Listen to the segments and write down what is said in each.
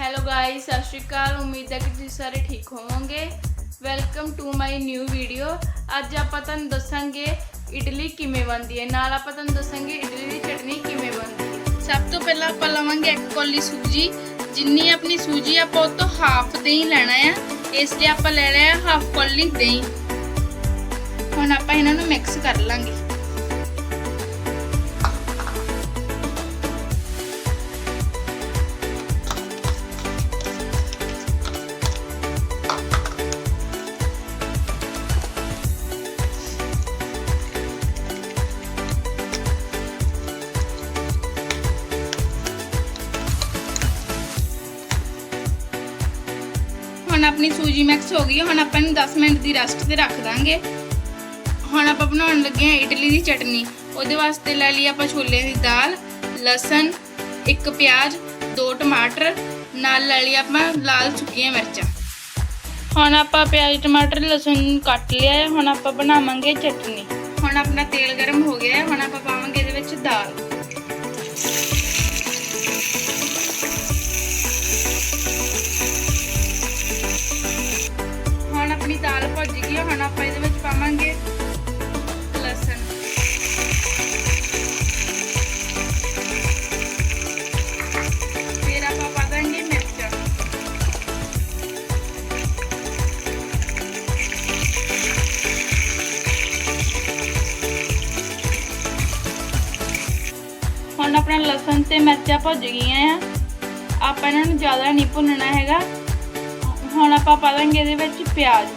Hello guys ਸਤਿ ਸ਼੍ਰੀ ਅਕਾਲ। ਉਮੀਦ ਹੈ ਕਿ ਤੁਸੀਂ ਸਾਰੇ ਠੀਕ ਹੋਵੋਗੇ। Welcome to my new video ਅੱਜ ਆਪਾਂ ਤੁਹਾਨੂੰ ਦੱਸਾਂਗੇ ਇਡਲੀ ਕਿਵੇਂ ਬਣਦੀ ਹੈ। ਨਾਲ ਆਪਾਂ ਤੁਹਾਨੂੰ ਦੱਸਾਂਗੇ ਇਡਲੀ ਦੀ ਚਟਨੀ ਕਿਵੇਂ ਬਣਦੀ ਹੈ। ਸਭ ਤੋਂ ਪਹਿਲਾਂ ਆਪਾਂ ਲਵਾਂਗੇ ਇੱਕ ਕੋਲੀ ਸੂਜੀ। ਜਿੰਨੀ ਆਪਣੀ ਸੂਜੀ ਆਪਾਂ ਉਹ ਤੋਂ ਹਾਫ ਦਹੀਂ ਲੈਣਾ ਆ। ਇਸ ਲਈ ਆਪਾਂ ਲੈਣਾ ਲਿਆ ਹਾਫ ਕੋਲੀ ਦਹੀਂ। ਹੁਣ ਆਪਾਂ ਇਹਨਾਂ ਨੂੰ ਮਿਕਸ ਕਰ ਲਾਂਗੇ। ਹੁਣ ਆਪਣੀ ਸੂਜੀ ਮਿਕਸ ਹੋ ਗਈ, ਹੁਣ ਆਪਾਂ ਇਹਨੂੰ 10 ਮਿੰਟ ਦੀ ਰੈਸਟ ਤੇ ਰੱਖ ਦਾਂਗੇ। ਹੁਣ ਆਪਾਂ ਬਣਾਉਣ ਲੱਗੇ ਹਾਂ ਇਡਲੀ ਦੀ ਚਟਨੀ। ਉਹਦੇ ਵਾਸਤੇ ਲੈ ਲਈ ਆਪਾਂ ਛੋਲੇ ਦੀ ਦਾਲ, ਲਸਣ, ਇੱਕ ਪਿਆਜ਼, ਦੋ ਟਮਾਟਰ, ਨਾਲ ਲੈ ਲਈ ਆਪਾਂ ਲਾਲ ਸੁੱਕੀਆਂ ਮਿਰਚਾਂ। ਹੁਣ ਆਪਾਂ ਪਿਆਜ਼, ਟਮਾਟਰ, ਲਸਣ ਕੱਟ ਲਿਆ ਹੈ, ਹੁਣ ਆਪਾਂ ਬਣਾਵਾਂਗੇ ਚਟਨੀ। ਹੁਣ ਆਪਣਾ ਤੇਲ ਗਰਮ ਹੋ ਗਿਆ ਹੈ, ਹੁਣ ਆਪਾਂ ਪਾਵਾਂਗੇ ਇਹਦੇ ਵਿੱਚ ਦਾਲ। ਲਸਣ ਤੇ ਮਿਰਚਾਂ ਭੁੱਜ ਗਈਆਂ ਆ। ਆਪਾਂ ਇਹਨਾਂ ਨੂੰ ਜ਼ਿਆਦਾ ਨਹੀਂ ਭੁੰਨਣਾ ਹੈਗਾ। ਹੁਣ ਆਪਾਂ ਪਾ ਦਾਂਗੇ ਇਹਦੇ ਵਿੱਚ ਪਿਆਜ਼।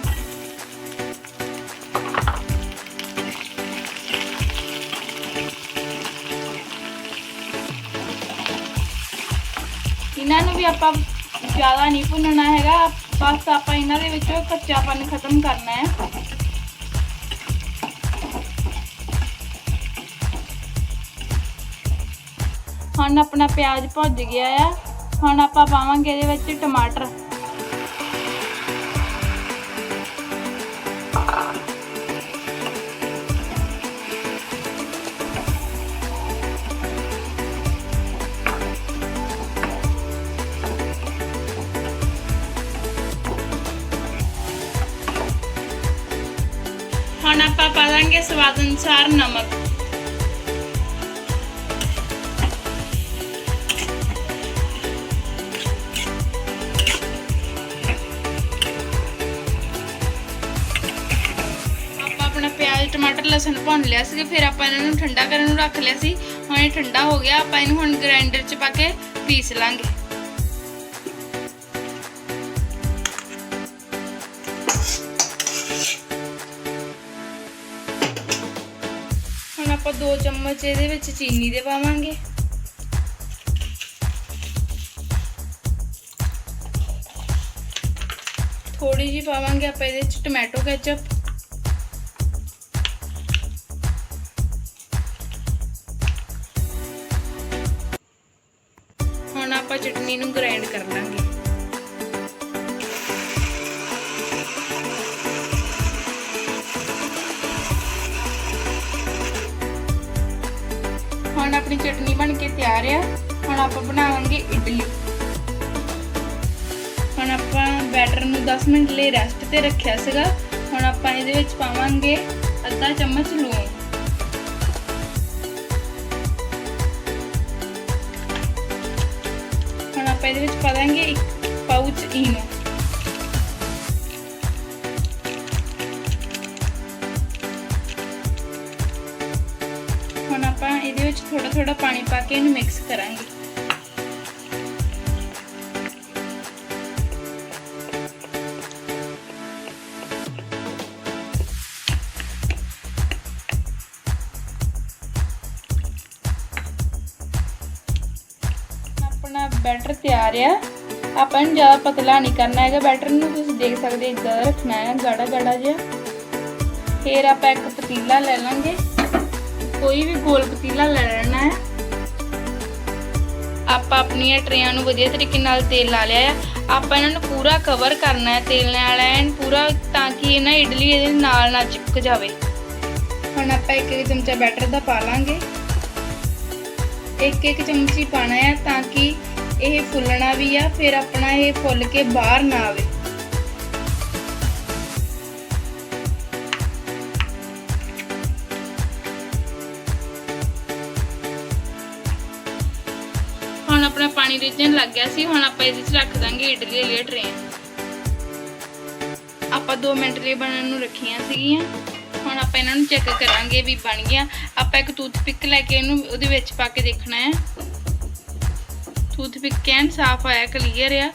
ਇਹਨਾਂ ਨੂੰ ਵੀ ਆਪਾਂ ਜ਼ਿਆਦਾ ਨਹੀਂ ਭੁੰਨਣਾ ਹੈਗਾ। ਬਸ ਆਪਾਂ ਇਹਨਾਂ ਦੇ ਵਿੱਚੋਂ ਕੱਚਾਪਨ ਖਤਮ ਕਰਨਾ ਹੈ। ਹੁਣ ਆਪਣਾ ਪਿਆਜ਼ ਭੁੱਜ ਗਿਆ ਆ। ਹੁਣ ਆਪਾਂ ਪਾਵਾਂਗੇ ਇਹਦੇ ਵਿੱਚ ਟਮਾਟਰ। ਹੁਣ ਆਪਾਂ ਪਾ ਦਾਂਗੇ ਸਵਾਦ ਅਨੁਸਾਰ ਨਮਕ। ਆਪਣਾ ਟਮਾਟਰ, ਲਸਣ ਭੁੰਨ ਲਿਆ ਸੀ ਫਿਰ ਆਪਾਂ ਇਹਨਾਂ ਨੂੰ ਠੰਡਾ ਕਰਨ ਨੂੰ ਰੱਖ ਲਿਆ ਸੀ। ਹੁਣ ਇਹ ਠੰਡਾ ਹੋ ਗਿਆ, ਆਪਾਂ ਇਹਨੂੰ ਹੁਣ ਗ੍ਰਾਈਂਡਰ 'ਚ ਪਾ ਕੇ ਪੀਸ ਲਾਂਗੇ। ਹੁਣ ਆਪਾਂ 2 ਚਮਚ ਇਹਦੇ ਵਿੱਚ ਚੀਨੀ ਦੇ ਪਾਵਾਂਗੇ। ਥੋੜੀ ਜੀ ਪਾਵਾਂਗੇ ਆਪਾਂ ਇਹਦੇ ਵਿੱਚ ਟੋਮੈਟੋ ਕੈਚਪ। ਆਪਾਂ ਚਟਨੀ ਨੂੰ ਗ੍ਰਾਈਂਡ ਕਰ ਲਾਂਗੇ। ਹੁਣ ਆਪਣੀ ਚਟਨੀ ਬਣ ਕੇ ਤਿਆਰ ਆ। ਹੁਣ ਆਪਾਂ ਬਣਾਵਾਂਗੇ ਇਡਲੀ। ਹੁਣ ਆਪਾਂ ਬੈਟਰ ਨੂੰ 10 ਮਿੰਟ ਲਈ ਰੈਸਟ ਤੇ ਰੱਖਿਆ ਸੀਗਾ। ਹੁਣ ਆਪਾਂ ਇਹਦੇ ਵਿੱਚ ਪਾਵਾਂਗੇ ਅੱਧਾ ਚਮਚ ਲੂਣ। ਆਪਾਂ ਇਹਦੇ ਵਿੱਚ ਪਾ ਦਾਂਗੇ ਇੱਕ ਪਾਊਚ ਈਨੋ ਹੁਣ ਆਪਾਂ ਇਹਦੇ ਵਿੱਚ ਥੋੜਾ ਥੋੜਾ ਪਾਣੀ ਪਾ ਕੇ ਇਹਨੂੰ ਮਿਕਸ ਕਰਾਂਗੇ। ਆਪਣਾ ਬੈਟਰ ਤਿਆਰ ਆ। ਆਪਾਂ ਨੂੰ ਜ਼ਿਆਦਾ ਪਤਲਾ ਨਹੀਂ ਕਰਨਾ ਹੈਗਾ। ਬੈਟਰ ਨੂੰ ਤੁਸੀਂ ਦੇਖ ਸਕਦੇ ਇਦਾਂ ਰੱਖਣਾ ਹੈ ਗਾੜਾ ਗਾੜਾ ਜਿਹਾ। ਫਿਰ ਆਪਾਂ ਇੱਕ ਪਤੀਲਾ ਲੈ ਲਾਂਗੇ। ਕੋਈ ਵੀ ਗੋਲ ਪਤੀਲਾ ਲੈ ਲੈਣਾ ਹੈ। ਆਪਾਂ ਆਪਣੀਆਂ ਟਰੇਆਂ ਨੂੰ ਵਧੀਆ ਤਰੀਕੇ ਨਾਲ ਤੇਲ ਲਾ ਲਿਆ ਹੈ ਆਪਾਂ ਇਹਨਾਂ ਨੂੰ ਪੂਰਾ ਕਵਰ ਕਰਨਾ ਹੈ, ਤੇਲ ਨਾਲ ਐਨ ਪੂਰਾ, ਤਾਂ ਕਿ ਇਹ ਨਾ ਇਡਲੀ ਇਹਦੇ ਨਾਲ ਨਾ ਚਿਪਕ ਜਾਵੇ। ਹੁਣ ਆਪਾਂ ਇੱਕ ਇੱਕ ਚਮਚਾ ਬੈਟਰ ਦਾ ਪਾ ਲਾਂਗੇ। ਇੱਕ ਇੱਕ ਚਮਚੀ ਪਾਣਾ ਹੈ ਤਾਂ ਕਿ ਇਹ ਫੁੱਲਣਾ ਵੀ ਆ, ਫਿਰ ਆਪਣਾ ਇਹ ਫੁੱਲ ਕੇ ਬਾਹਰ ਨਾ ਆਵੇ। ਹੁਣ ਆਪਣਾ ਪਾਣੀ ਰਿੱਝਣ ਲੱਗ ਗਿਆ ਸੀ, ਹੁਣ ਆਪਾਂ ਇਹਦੇ ਵਿੱਚ ਰੱਖ ਦਾਂਗੇ ਇਡਲੀ ਵਾਲੀ ਟਰੇ ਆਪਾਂ 2 ਮਿੰਟ ਲਈ ਬਣਨ ਨੂੰ ਰੱਖੀਆਂ ਸੀਗੀਆਂ। ਹੁਣ ਆਪਾਂ ਇਹਨਾਂ ਨੂੰ ਚੈੱਕ ਕਰਾਂਗੇ ਵੀ ਬਣ ਗਿਆ। ਆਪਾਂ ਇੱਕ ਟੂਥਪਿਕ ਲੈ ਕੇ ਇਹਨੂੰ ਉਹਦੇ ਵਿੱਚ ਪਾ ਕੇ ਦੇਖਣਾ ਹੈ। ਟੂਥਪਿਕ ਕੈਨ ਸਾਫ਼ ਆਇਆ ਕਲੀਅਰ ਆ।